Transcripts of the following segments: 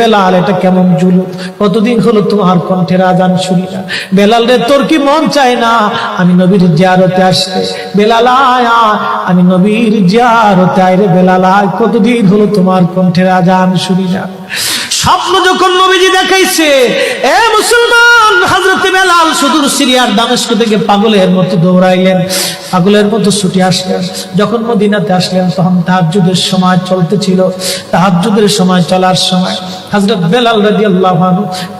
বেলাল, এটা কেমন জুলু কতদিন হলো তোমার কণ্ঠের আজান শুনি না। বেলাল রে, তোর কি মন চায় না? আমি নবীর জিয়ারতে আসতে। বেলাল আয় আমি নবীর জিয়ারতে আয় রে বেলাল কতদিন হলো তোমার কণ্ঠের আজান শুনি না। স্বপ্ন যখন নবীজি দেখাইছে, এ মুসলমান হজরতে বেলাল সুদূর সিরিয়ার দামেস্ক থেকে পাগলের মতো দৌড়াইলেন। পাগলের মতো ছুটি আসলেন। যখন মদিনাতে আসলেন, তখন তাহাজুদের সময় চলতেছিল। তাহাজুদের সময় চলার সময় হজরত বেলাল রাজি আল্লাহ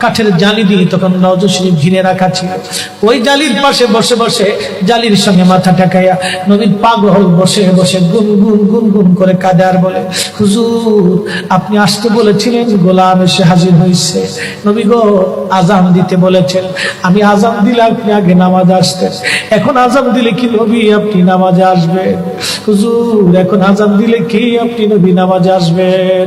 কাঠের জালি দিয়ে তখন নজশ্রী ঘিরে রাখা ছিল। ওই জালির পাশে বসে বসে জালির সঙ্গে মাথা ঠেকাইয়া নবীন পাগল বসে বসে গুন গুন গুন গুন করে কাঁদে আর বলে, হুজুর, আপনি আসতে বলেছিলেন, গোলাম এসে হাজির হয়েছে নবী গো, আজান দিতে বলেছেন। আমি আজান দিলে আপনি আগে নামাজ আসতেন। এখন আজান দিলে কি নবী আপনি নামাজে আসবেন? হুজুর, এখন আজান দিলে কি আপনি নবী নামাজে আসবেন?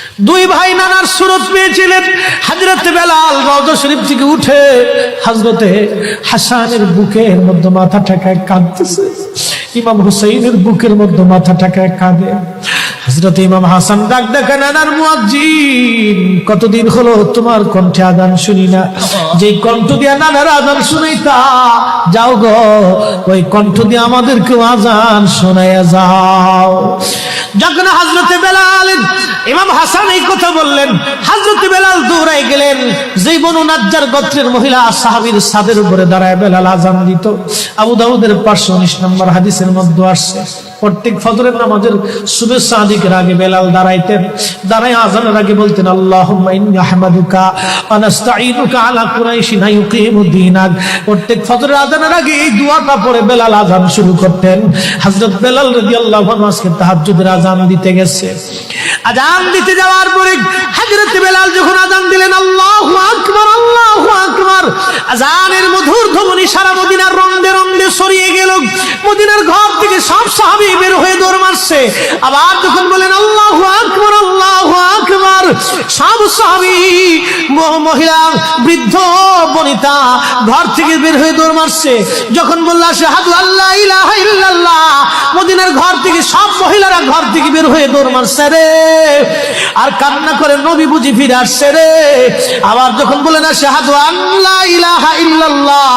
দুই ভাই নানার সুরত পেয়েছিলেন। হাজরতে বেলাল রওজা শরীফ থেকে উঠে হাজরতে হাসানের বুকের মধ্যে মাথা ঠেকায় কাঁদতেছে। ইমাম হুসাইনের বুকের মধ্যে মাথা ঠেকায় কাঁদে। হজরত ইমাম হাসান ডাক দেখা, নানার মুয়াজ্জিন, কতদিন হলো তোমার কণ্ঠে আদান শুনি না। যে কণ্ঠ দিয়া নানার আদান শুনাইতা যাও গো, ওই কণ্ঠ দিয়ে আমাদেরকে আজান শোনাইয়া যাও। যখন হাজরতে বেলাল, ইমাম হাসান এই কথা বললেন। হাজরতে বেলাল দৌড়াই গেলেন। যেই বনু নাজ্জার গোত্রের মহিলা সাহাবির সাদের উপরে দাঁড়ায় বেলাল আজান দিত। আবু দাউদের পাঁচশো উনিশ নম্বর হাদিসের মধ্যে আসছে। প্রত্যেক ফজরের নামাজের শুভেচ্ছা আদিকের আগে বেলাল দাঁড়াইতেন। দাঁড়াই আজানের আগে বলতেন, আল্লাহুম্মা আহমাদুকা ওয়া নাস্তাঈনুকা আলা কুরাইশিন ইউকিমুদ্দীনাক প্রত্যেক ফজরের আজানের আগে এই বেলাল আজান শুরু করতেন। বেলাল আজকে আজান দিতে গেছে। আজান দিতে যাওয়ার পরে হযরত বেলাল যখন আজান দিলেন, আল্লাহু আকবার আল্লাহু আকবার। আজানের মধুর ধ্বনি সারা মদিনার রন্দে ছড়িয়ে গেল। মদিনার ঘর থেকে সব সাহাবি বের হয়ে দৌড় মারছে। আবার যখন বলেন, আল্লাহু আকবার সব মহিলা, বৃদ্ধ, বনিতা, ঘর থেকে বের হয়ে দৌড় মারছে। যখন বলল শাহাদু আল্লাহ, ইলাহা মদিনার ঘর থেকে সব মহিলারা ঘর থেকে বের হয়ে দৌড় মারছে রে। আর কান্না করে নবী বুঝি ফিরে আসছে রে। আবার যখন বলে না শাহাদু আল্লাহ, ইলাহা ইল্লাল্লাহ।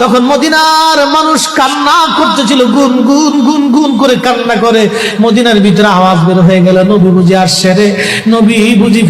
তখন মদিনার মানুষ কান্না করতেছিল, গুন গুন গুন গুন করে কান্না করে। মদিনার ভিতরে আওয়াজ বের হয়ে গেল, নবী বুঝি আসছে রে। নবী বুঝি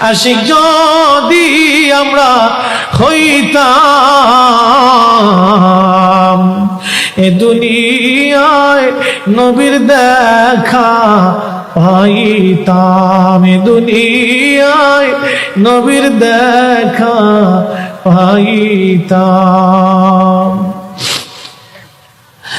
আশিক যদি আমরা হইতাম এ দুনিয়ায় নবীর দেখা পাইতাম এ দুনিয়ায় নবীর দেখা পাইতাম।